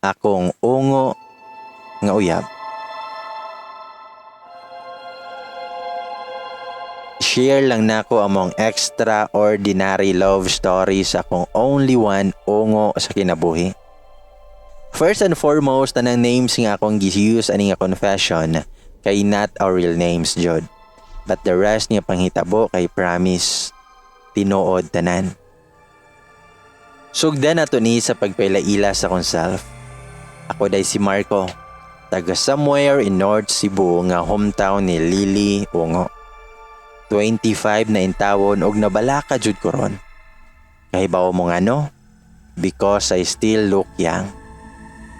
akong ungo nga uyab. Share lang nako among extraordinary love stories akong only one ungo sa kinabuhi. First and foremost, tanang names nga akong use ani nga confession kay not our real names, Jod. But the rest nga panghitabo kay promise tinuod tanan. Sugdan nato ni sa pagpailaila sa kong self. Ako day si Marco, taga somewhere in North Cebu nga hometown ni Lily Ungo. 25 na intawon og nabalaka jud ko ron. Kahibaw mo nga no? Because I still look young.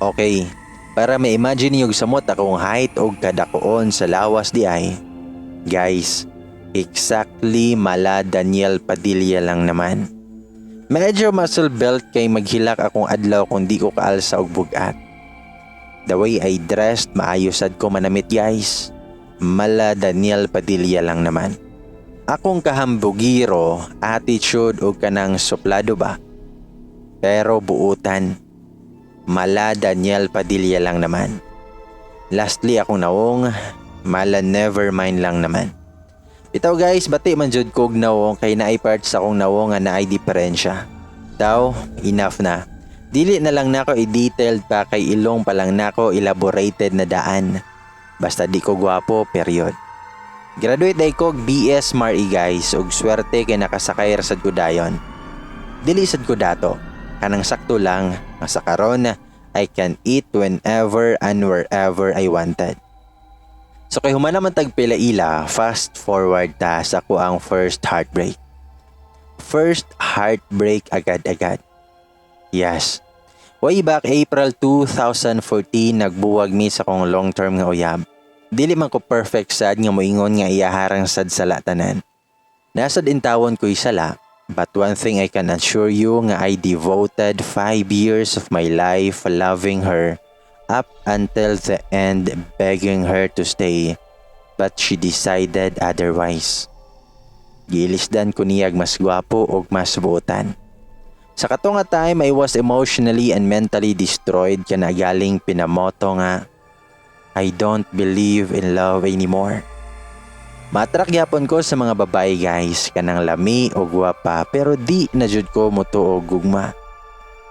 Okay, para ma-imagine yung samot akong height og kadakoon sa lawas di ay. Guys, exactly mala Daniel Padilla lang naman. Medyo muscle belt kay maghilak akong adlaw kung di ko kaalsa og bugat. The way I dressed, maayosad ko manamit guys. Mala Daniel Padilla lang naman. Akong kahambugiro, attitude o kanang suplado ba? Pero buutan, mala Daniel Padilla lang naman. Lastly akong naong, mala never mind lang naman. Itaw guys, bati man jud kog nawong kay naay parts akong nawong nga naay diferensya. Daw, enough na. Dili na lang nako i-detailed pa kay ilong pa lang nako elaborated na daan. Basta di ko gwapo, period. Graduate day ko BS Mari guys ug swerte kay nakasakay ra sad ko dayon. Dili sad ko dato. Kanang sakto lang nga sa karon I can eat whenever and wherever I wanted. So kay humana man tag ila fast forward ta sa ko ang first heartbreak. First heartbreak agad-agad. Yes. Way back April 2014 nagbuwag mi sa kong long term nga uyab. Dili man ko perfect sad nga moingon nga iyaharang sad sa latanan. Nasad intawon ko'y sala, but one thing I can assure you nga I devoted 5 years of my life loving her up until the end begging her to stay, but she decided otherwise. Gilisdan ko niyag mas gwapo o mas buotan. Sa kato nga time, I was emotionally and mentally destroyed ka na galing pinamoto nga I don't believe in love anymore. Matrak yapon ko sa mga babae guys kanang lami o gwapa pero di na jud ko muto og gugma.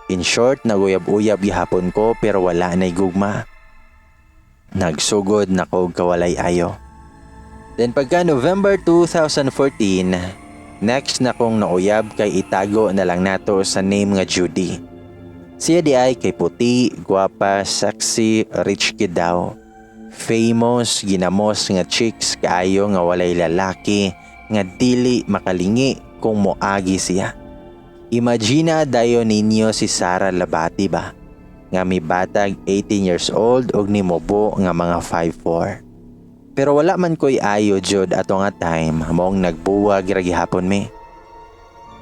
In short, naguyab-uyab gihapon ko pero wala nay gugma. Nagsugod na ko kawalay ayo. Then pagka November 2014, next na kong nauyab kay itago na lang nato sa name nga Judy. Siya di ay kay puti, gwapa, sexy, rich kid daw famous ginamos nga chicks kaayo nga walay lalaki nga dili makalingi kung moagi siya. Imagina dayo ninyo si Sara Labati ba? Nga mi batag 18 years old og ni mobo nga mga 5'4". Pero wala man ko'y ayo jud ato nga time mong nagbuwag gihapon mi.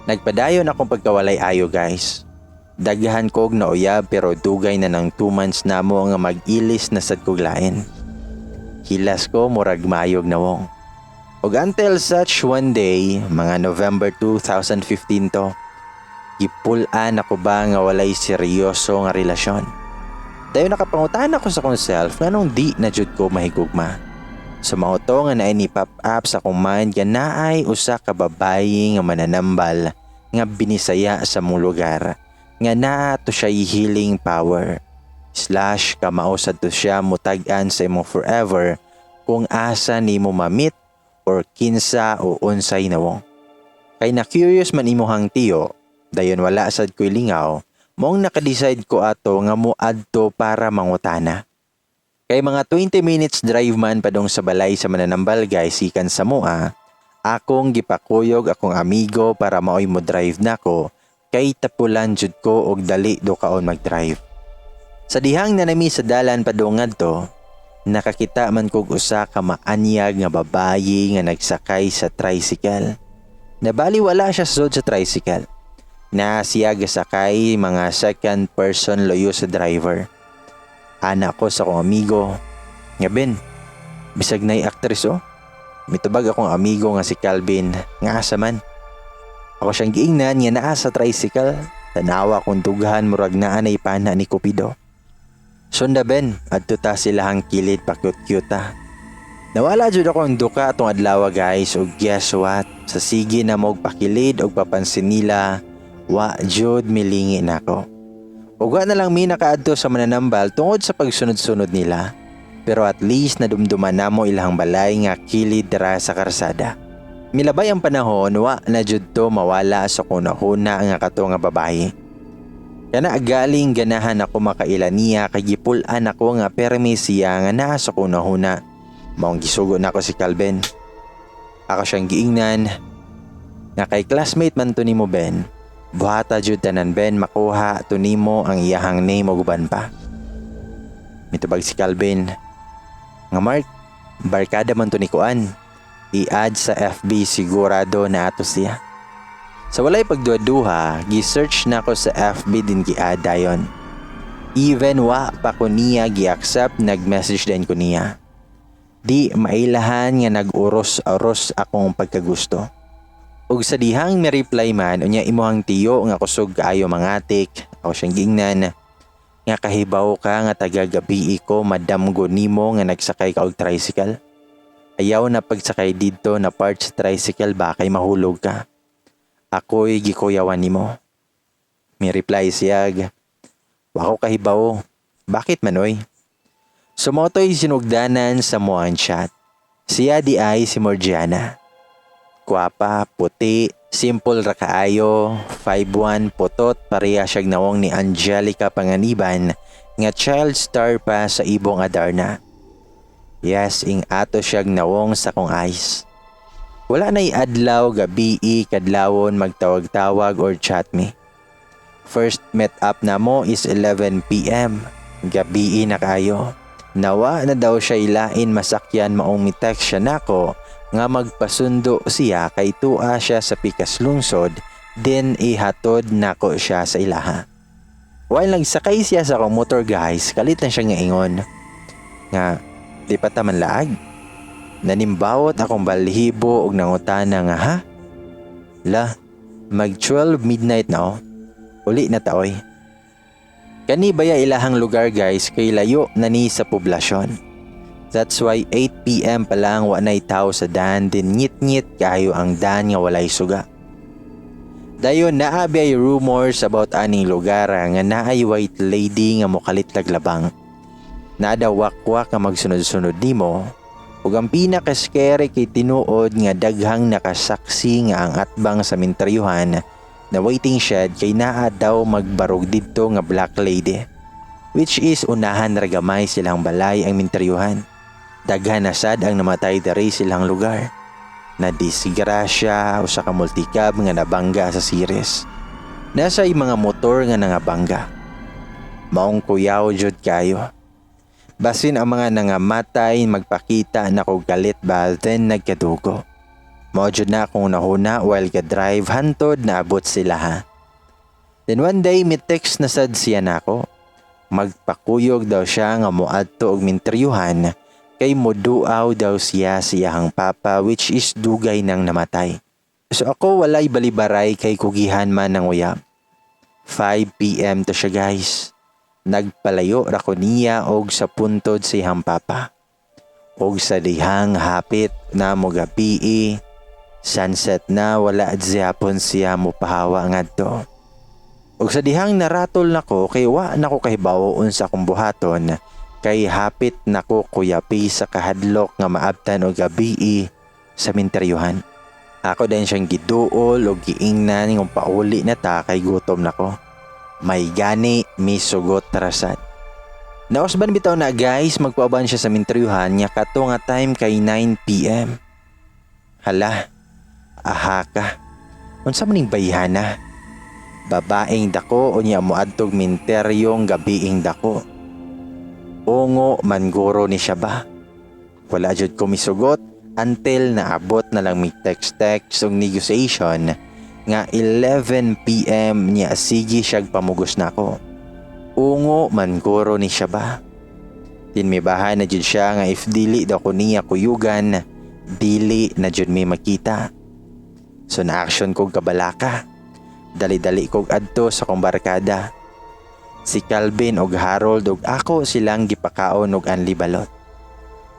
Nagpadayon akong pagkawalay ayo guys. Daghan kog na uyab pero dugay na ng 2 months na mo nga mag-ilis na sad kog lain. Hilas ko murag mayog na wong. Og until such one day, mga November 2015 to, ipulan ako ba nga walay seryoso nga relasyon. Dayo nakapangutan ako sa kong self nga nung di na jud ko mahigugma. Sa mga to nga naay ni pop up sa mind nga naay usa ka babayi nga mananambal nga binisaya sa mong lugar nga naa to siya healing power slash kamausad to siya mutag-an sa imong forever kung asa ni mo mamit or kinsa o unsay nawong. Kay na curious man imuhang tiyo, dayon wala sad ko'y lingaw, mong nakadecide ko ato nga mo adto para mangutana. Kay mga 20 minutes drive man padong sa balay sa mananambal guys ikan sa mua, akong gipakuyog akong amigo para maoy mo drive nako kay tapulan jud ko og dali do kaon mag-drive. Sa dihang nanami sa dalan padungad to, nakakita man kog usa ka maanyag nga babayi nga nagsakay sa tricycle. Nabali wala siya sud sa tricycle. Na siya gasakay mga second person loyo sa driver. Anak ko sa kong amigo. Nga Ben, bisag na'y actress oh. Mitubag akong amigo nga si Calvin, nga asa man. Ako siyang giingnan nga naa sa tricycle, tanawa kong dughan murag naa na ipana ni Cupido. Sunda ben, adto ta silahang kilid pakyut-kyut ta. Nawala jud ako ang duka atong adlaw guys ug guess what? Sa sige na mo pakilid og papansin nila, wa jud milingi nako. Ug wa na lang mi nakaadto sa mananambal tungod sa pagsunod-sunod nila. Pero at least nadumduman namo ilang balay nga kilid dira sa karsada. Milabay ang panahon, wa na jud to mawala sa kunahuna nga kato nga babae. Kana galing ganahan ako makaila niya kay gipulan ako nga permi nga naa sa kunahuna. Maong gisugo na ako si Calvin. Ako siyang giingnan nga kay classmate man to nimo Ben. Buhata jud tanan Ben makuha to nimo ang iyahang name ug uban pa. Mitubag si Calvin. Nga Mark, barkada man to ni Kuan. I-add sa FB sigurado na ato siya. Sa walay pagduha-duha, gi-search na ko sa FB din gi-add dayon. Even wa pa ko niya gi-accept, nag-message din ko niya. Di mailahan nga nag-uros-aros akong pagkagusto. Ug sa dihang mi reply man unya imuhang tiyo nga kusog kaayo mangatik, ako siyang gingnan nga kahibaw ka nga taga gabi ko madamgo nimo nga nagsakay ka og tricycle. Ayaw na pagsakay didto na part sa tricycle ba kay mahulog ka. Ako'y gikuyawan nimo. May reply siyag. Wako kahibaw. Bakit manoy? Sumotoy sinugdanan sa moang chat. Siya di ay si Morgiana. Kwapa, puti, simple ra kaayo, 5'1", putot, pareha siyag nawong ni Angelica Panganiban nga child star pa sa ibong Adarna. Yes, ing ato siyag nawong sa kong eyes. Wala na'y adlaw, gabi, kadlawon, magtawag-tawag or chat me. First met up na mo is 11pm. Gabi na kayo. Nawa na daw siya ilain masakyan maong mitext siya nako nga magpasundo siya kay tua siya sa pikas lungsod then ihatod nako siya sa ilaha. While nagsakay siya sa motor guys, kalit na siya nga ingon. Nga, di pa taman laag. Nanimbawot akong balhibo og nangutana nga ha? La, mag 12 midnight na oh. Uli na taoy. Kani baya ilahang lugar guys kay layo na ni sa poblasyon. That's why 8pm pa lang wa na'y tao sa dan din ngit-ngit kayo ang dan nga walay suga. Dayon naabi ay rumors about aning lugar nga naay white lady nga mokalit laglabang. Nada wakwak nga magsunod-sunod nimo ug ang pinaka-scary kay tinuod nga daghang nakasaksi nga ang atbang sa minteryuhan na waiting shed kay naa daw magbarog didto nga black lady which is unahan ragamay silang balay ang minteryuhan. Daghan na sad ang namatay diri silang lugar. Na disgrasya o sa kamultikab nga nabangga sa series. Nasa mga motor nga nangabangga. Maong kuyaw jud kayo. Basin ang mga nangamatay magpakita na kog galit ba then nagkadugo. Mao jud na akong nahuna while ka-drive hantod na abot sila ha. Then one day may text na sad siya nako. Magpakuyog daw siya nga moadto og minteryuhan kay moduaw daw siya siyahang papa which is dugay nang namatay. So ako walay balibaray kay kugihan man ng uyab. 5pm to siya guys. Nagpalayo ra ko niya og sa puntod siyang papa. Og sa dihang hapit na mo gabi sunset na wala at ziyapon siya mo pahawa ngadto. Og sa dihang naratol nako kay wa nako kahibaw unsa akong buhaton kay hapit nako kuyapi sa kahadlok nga maabtan og gabi sa minteryuhan. Ako din siyang giduol o giingnan ng pauli na ta kay gutom nako. May gani, may sugot tarasad. Naosban bitaw na guys, magpauban siya sa minteryuhan niya kato nga time kay 9pm. Hala, aha ka. Unsa maning bayhana? Babaeng dako o niya moadtog minteryong gabiing dako. Ungo manguro ni siya ba? Wala jud ko misugot until naabot na lang mi text-text og negotiation nga 11pm niya sige siyag pamugos na ko. Ungo manguro ni siya ba? Tinmibahan na jud siya nga if dili daw ko niya kuyugan, dili na jud may makita. So na action kog kabalaka. Dali-dali kog adto sa kong barkada. Si Calvin og Harold og ako silang gipakaon og anli balot.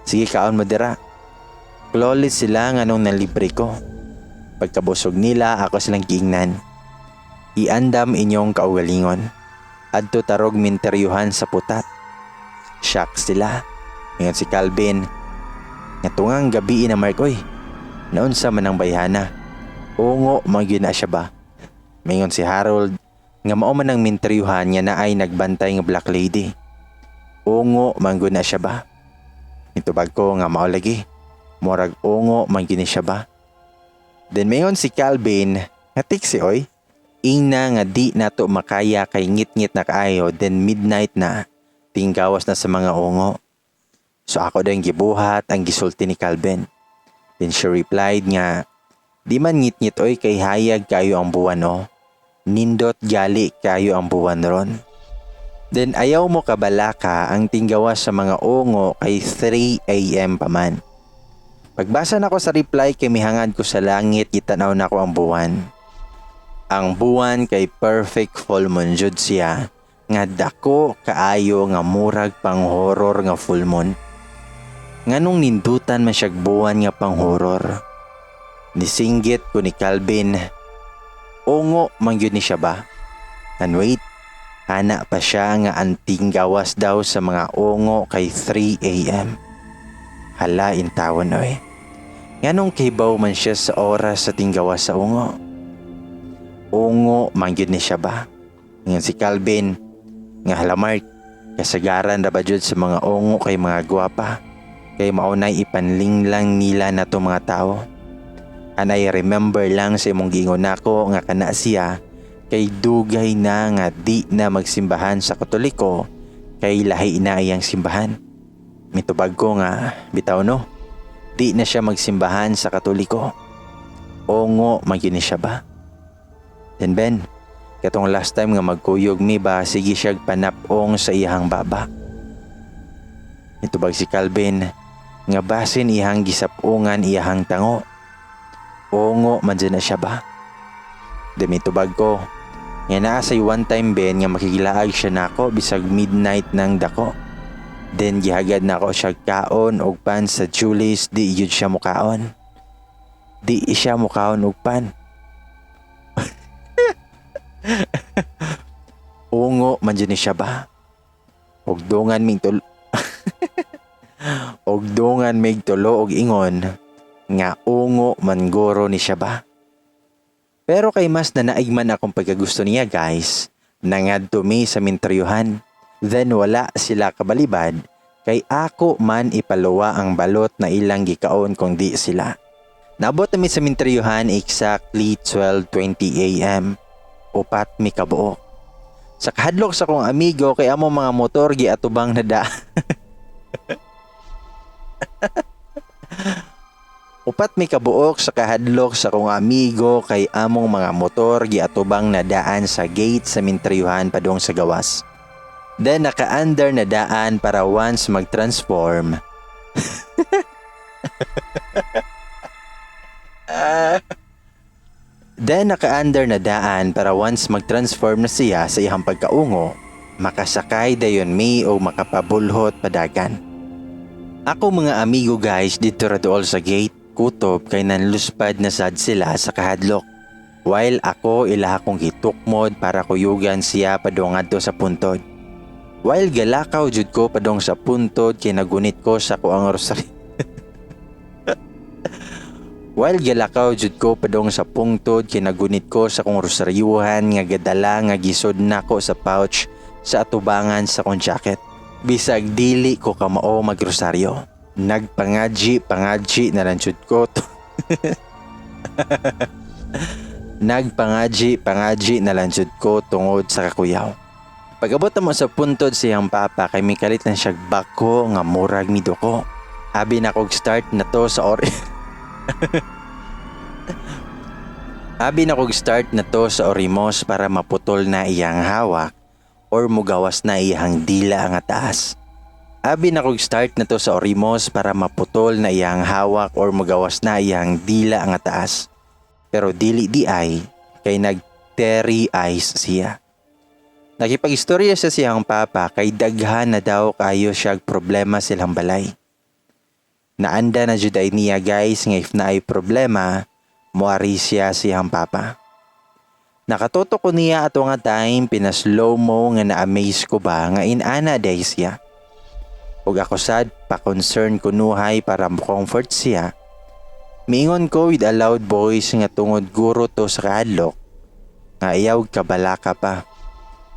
Sige kaon mo dira. Flawless sila nga nung nalibre ko. Pagkabusog nila ako silang giingnan. Iandam inyong kaugalingon. Adto tarog minteryuhan sa putat. Shock sila. Ngayon si Calvin. Nga tungang gabi na Mark, oy. Naunsa man ang bayhana. Ungo, magyun na siya ba? Mayon si Harold, nga mao man ang minteryuhan niya na ay nagbantay nga black lady. Ungo, manggo na siya ba? Itubag ko nga mao lagi. Morag ungo, manggo ni siya ba? Then mayon si Calvin, nga tiksi oy. Ingna nga di nato makaya kay ngit-ngit na kaayo, then midnight na, tinggawas na sa mga ungo. So ako din gibuhat ang gisulti ni Calvin. Then she replied nga, Di man ngit-ngit oy kay hayag kayo ang buwan o. Nindot gali kayo ang buwan ron. Then ayaw mo kabalaka ang tinggawas sa mga ungo kay 3 a.m. pa man. Pagbasa na ko sa reply kay mihangad ko sa langit gitanaw na ko ang buwan. Ang buwan kay perfect full moon jud siya nga dako kaayo nga murag pang horror nga full moon. Nganong nindutan man siyag buwan nga pang horror. Nisinggit ko ni Calvin. Ungo man yun ni siya ba? And wait, hana pa siya nga anting gawas daw sa mga ungo kay 3 a.m. Hala intawon oy. Nganong kibaw man siya sa oras sa tinggawas sa ungo? Ungo man yun ni siya ba? Ngayon si Calvin, nga hala Mark, kasagaran ra ba sa mga ungo kay mga gwapa? Kay maunay ipanling lang nila na to mga tao. And I remember lang sa imong gingon nako nga kana siya kay dugay na nga di na magsimbahan sa Katoliko kay lahi na iyang simbahan. Mitubag ko nga bitaw no. Di na siya magsimbahan sa Katoliko. Ongo magyuni siya ba? Then Ben, katong last time nga magkuyog mi ba sige siya panapong sa iyang baba. Mitubag si Calvin nga basin ihang gisapungan iyahang tango. Ongo man dyan na siya ba? Demitubag ko. Nga naa say one time ben nga makikilaag siya nako bisag midnight ng dako. Then gihagad na ako siya kaon og pan sa Julie's di yun siya mukaon. Di siya mukaon og pan. Ungo man dyan siya ba? Og dungan ming tul... og dungan mig tulo og ingon nga ungo man goro ni siya ba? Pero kay mas na naigman akong pagkagusto niya guys, nangadto mi sa minteryuhan. Then wala sila kabalibad, kay ako man ipaluwa ang balot na ilang gikaon kung di sila. Nabot mi sa minteryuhan exactly 12.20 a.m. Upat mi kabuok. Sa kahadlok sa kong amigo kay amo mga motor gi atubang nada. Upat mi kabuok sa kahadlok sa kong amigo kay among mga motor giatubang na daan sa gate sa minteryuhan padung sa gawas. Then naka-under na daan para once mag-transform. Then naka-under na daan para once mag-transform na siya sa iyang pagkaungo, makasakay dayon mi o makapabulhot padagan. Ako mga amigo guys dito ra dool sa gate kutob kay nanluspad na sad sila sa kahadlok. While ako ila akong gitukmod para kuyugan siya padong adto sa puntod. While galakaw jud ko padong sa puntod kay nagunit ko sa kuang rosary. While galakaw jud ko padong sa puntod kay nagunit ko sa kong rosaryuhan nga gadala nga gisod nako sa pouch sa atubangan sa kong jacket. Bisag dili ko kamao magrosaryo. Nagpangadji, pangadji na lang jud ko to. Nagpangadji, pangadji na lang jud ko tungod sa kakuyaw. Pagabot mo sa puntod siyang papa kay mikalit lang siya bako nga murag midoko. Abi na kog start na to sa ori. Abi na kog start na to sa orimos para maputol na iyang hawak or mugawas na iyang dila nga taas. Abi na kog start na to sa orimos para maputol na iyang hawak or magawas na iyang dila nga taas. Pero dili di ay kay nag terry eyes siya. Nakipag-istorya sa siyang papa kay daghan na daw kayo siya problema silang balay. Naanda na juday niya guys nga if na ay problema, muari siya siyang papa. Nakatuto ko niya ato nga time pinaslow mo nga na-amaze ko ba nga inana day siya. Ug ako sad pa concern ko nuhay para comfort siya. Miingon ko with a loud voice nga tungod guro to sa kadlok. Nga ayaw kabalaka pa.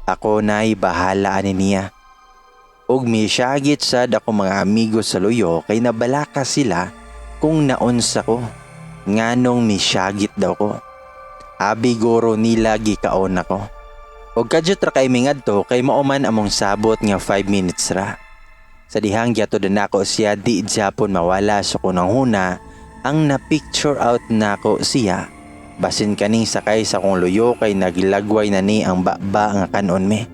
Ako na'y bahala ani niya. Ug misyagit sad ako mga amigo sa luyo kay nabalaka sila kung naunsa ko. Nganong misyagit daw ko. Abi guro nila gikaon ako. Og kadyo tra kay mingadto kay mauman among sabot nga 5 minutes ra. Sa dihang gyato din ako siya di Japon mawala sa kunang huna ang na-picture out nako siya. Basin kaning sakay sa kong luyo kay naglagway na ni ang baba nga kanon me.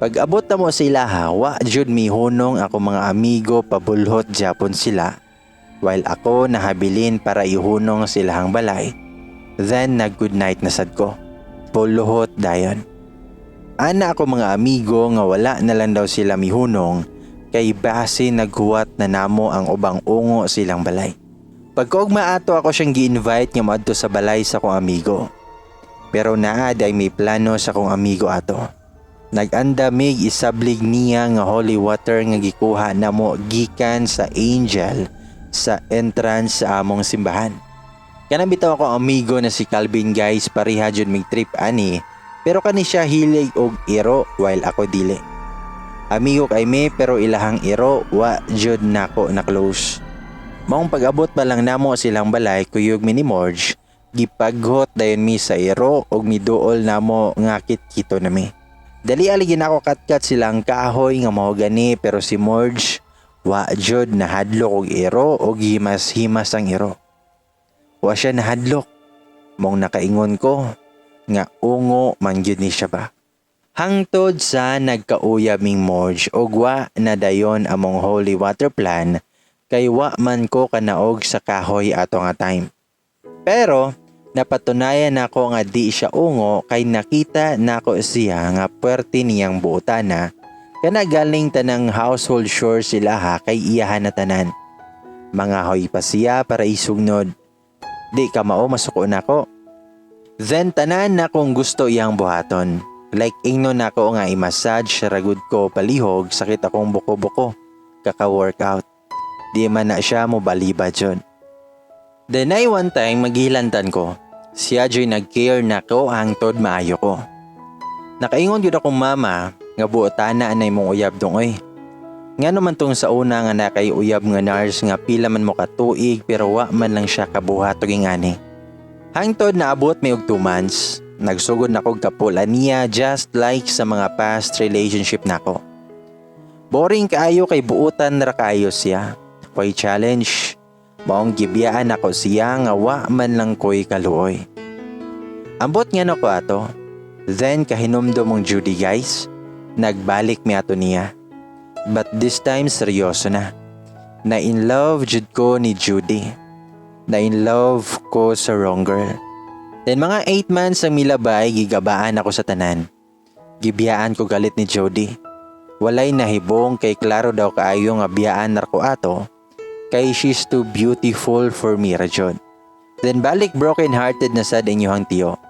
Pag abot na mo sila ha, wa jud mi hunong ako mga amigo pabulhot Japon sila. While ako nahabilin para ihunong silahang balay. Then nag good night na sad ko. Puluhot dayon. Ana ako mga amigo nga wala na lang daw sila mihunong kay base naghuwat na namo ang ubang ungo silang balay. Pagkaugma ato ako siyang gi-invite nga moadto sa balay sa kong amigo. Pero naa day may plano sa kong amigo ato. Naganda mig isablig niya nga holy water nga gikuha namo gikan sa angel sa entrance sa among simbahan. Kanang bitaw ako amigo na si Calvin guys pareha jud mig trip ani pero kani siya hilig og iro while ako dili. Amigo kay me pero ilahang iro wa jud nako na close. Maong pag-abot pa lang namo silang balay kuyog mi ni Morge, gipaghot dayon mi sa iro og miduol namo nga kit-kito nami. Dali aligin ako katkat silang kahoy nga mao gani pero si Morge wa jud nahadlok og iro og himas-himas ang iro. Wa siya nahadlok. Mong nakaingon ko nga ungo man gyud ni siya ba. Hangtod sa nagkauyab ming Morge og wa na dayon among holy water plan kay wa man ko kanaog sa kahoy ato nga time. Pero napatunayan nako nga di siya ungo kay nakita nako siya nga puwerte niyang buotana kana galing tanang household chore sila ha kay iyahan na tanan. Mga hoy pa siya para isugnod. Di ka mao masuko nako. Then tanan na kung gusto iyang buhaton. Like ingno nako nga i-massage ragud ko palihog sakit akong buko-buko. Kaka-workout. Di man na siya mo baliba dyan. Then ay one time maghilantan ko. Siya dyan nag-care na ko hangtod maayo ko. Nakaingon yun akong mama nga buotana anay mong uyab dong oy. Nga naman tong sa una nga nakay uyab nga nurse nga pila man mo katuig pero wa man lang siya kabuhat og ingani. Hangtod na abot may og 2 months. Nagsugod na kog kapula niya just like sa mga past relationship nako. Boring kaayo kay buutan ra kaayo siya ko'y challenge. Maong gibiyaan ako siya nga wa man lang ko'y kaluoy. Ambot nga no ko ato. Then kahinumdo mong Judy guys. Nagbalik mi ato niya. But this time seryoso na. Na in love jud ko ni Judy. Na in love ko sa wrong girl. Then mga 8 months ang milabay gigabaan ako sa tanan. Gibiyaan ko galit ni Jody. Walay nahibong kay klaro daw kaayo nga biyaan narko ato kay she's too beautiful for me rajon. Then balik broken hearted na sad inyong tiyo.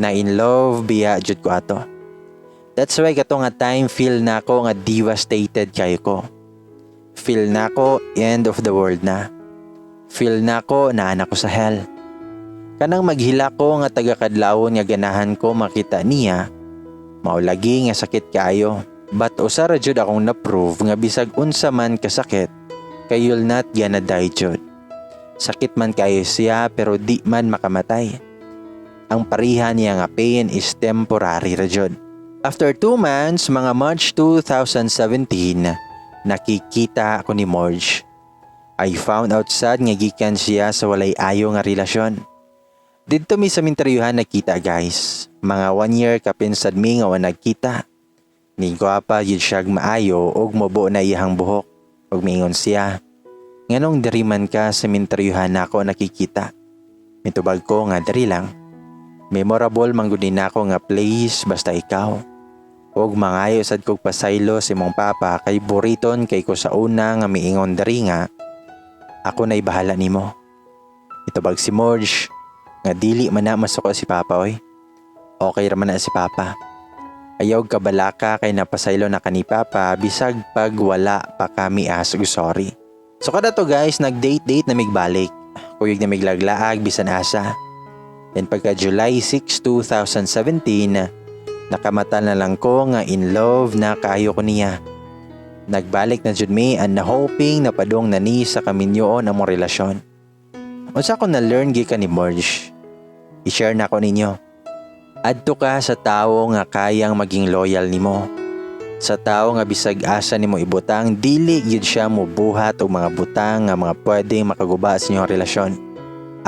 Na in love biya jud ko ato. That's why kato nga time feel na ako nga devastated kayo ko. Feel na ako end of the world na. Feel na ako na anak ko sa hell. Kanang maghila ko nga taga-kadlawon nga ganahan ko makita niya. Maulagi nga sakit kayo. But usara jud akong na-prove nga bisag unsa man kasakit kay you'll not gonna die jud. Sakit man kayo siya pero di man makamatay. Ang parihan niya nga pain is temporary ra jud. After 2 months, mga March 2017, nakikita ako ni Morge. I found out sad nga gikan siya sa walay ayo nga relasyon. Dito mi sa minteryuhan nakita guys. Mga one year kapinsad mi nga wa nagkita. Ni gwapa yun siya maayo og mobo na iyang buhok. Og mingon siya. Nganong diri man ka sa minteryuhan nako nakikita. Mitubag ko nga diri lang. Memorable mangguni nako nga place basta ikaw. Og mangayo sad kog pasaylo si mong papa kay buriton kay ko sa una nga miingon diri nga ako na'y bahala nimo. Ito bag si Morge nga dili man na masuko si papa oy. Okay ra man na si papa. Ayaw kabalaka kay napasaylo na kani papa bisag pag wala pa kami as sorry. So kada to guys nag-date-date na migbalik. Kuyog na miglaglaag bisan asa. Then pagka July 6, 2017, nakamata na lang ko nga in love na kaayo ko niya. Nagbalik na jud mi and na hoping na padong nani sa kaminyoon ang relasyon. Unsa ko na learn gikan ni Morge. I-share na ko ninyo. Adto ka sa tawo nga kayang maging loyal nimo. Sa tawo nga bisag asa nimo ibutang dili gyud siya mobuhat og mga butang nga mga pwedeng makaguba sa inyong relasyon.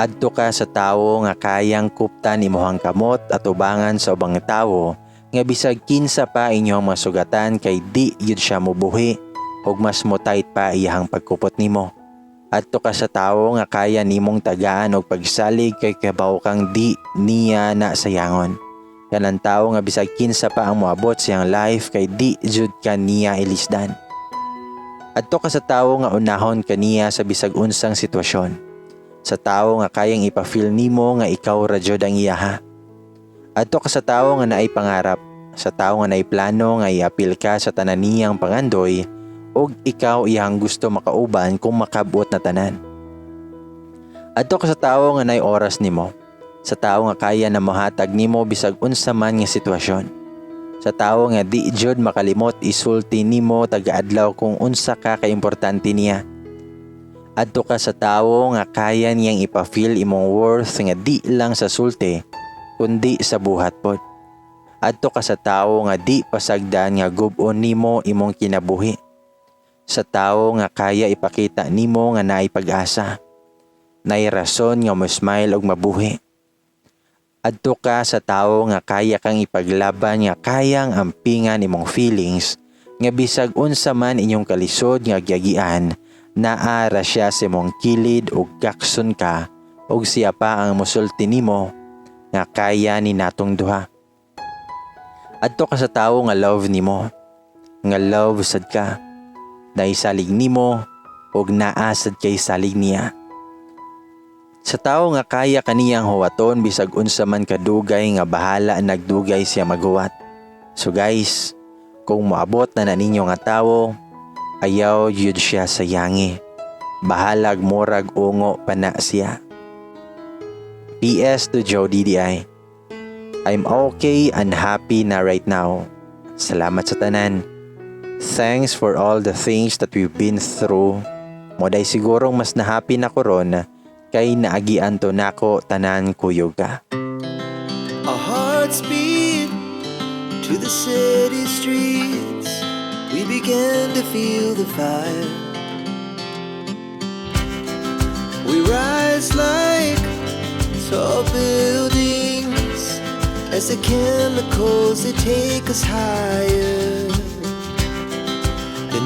Adto ka sa tawo nga kayang kuptan imong kamot at ubangan sa ubang tawo nga bisag kinsa pa inyong masugatan kay di gyud siya mobuhi ug mas mo tight pa iyang pagkupot nimo. Adto ka sa tawo nga kaya nimong tagaan og pagsalig kay kabaw kang di niya na sayangon. Kanang tawo nga bisag kinsa pa ang moabot sa iyang life kay di jud ka niya ilisdan. Adto ka sa tawo nga unahon kaniya sa bisag unsang sitwasyon. Sa tawo nga kayang ipa-feel nimo nga ikaw ra jud ang iyaha. Adto ka sa tawo nga naay pangarap, sa tawo nga naay plano nga iapil ka sa tanan niyang pangandoy ug ikaw iyang gusto makauban kung makabot na tanan. Adto ka sa tawo nga naay oras nimo, sa tawo nga kaya na mohatag nimo bisag unsa man nga sitwasyon. Sa tawo nga di jud makalimot isulti nimo taga-adlaw kung unsa ka kaimportante niya. Adto ka sa tawo nga kaya niyang ipa-feel imong worth nga di lang sa sulti kundi sa buhat pod. Adto ka sa tawo nga di pasagdan nga gub-on nimo imong kinabuhi. Sa tawo nga kaya ipakita nimo nga naay pag-asa. Naay rason nga mo smile og mabuhi. Adto ka sa tawo nga kaya kang ipaglaban nga kayang ampingan imong feelings nga bisag unsa man inyong kalisod nga gyagian naara siya sa imong kilid ug gakson ka ug siya pa ang musulti nimo nga kaya ni natong duha. Adto ka sa tawo nga love nimo, nga love sad ka, na isalig nimo ug naasad kay salig niya. Sa tawo nga kaya kaniyang huwaton bisag unsa man kadugay nga bahala nagdugay siya maguwat. So guys, kung moabot na na ninyo nga tawo, ayaw yun siya sayangi. Bahalag morag ungo pa na siya. PS to Joe DDI. I'm okay and happy na right now. Salamat sa tanan. Thanks for all the things that we've been through. Moday sigurong mas na happy na ko ron kay naagian nako tanan hearts beat to the city streets. We began to feel the fire. We rise like tall buildings as the chemicals they take us higher.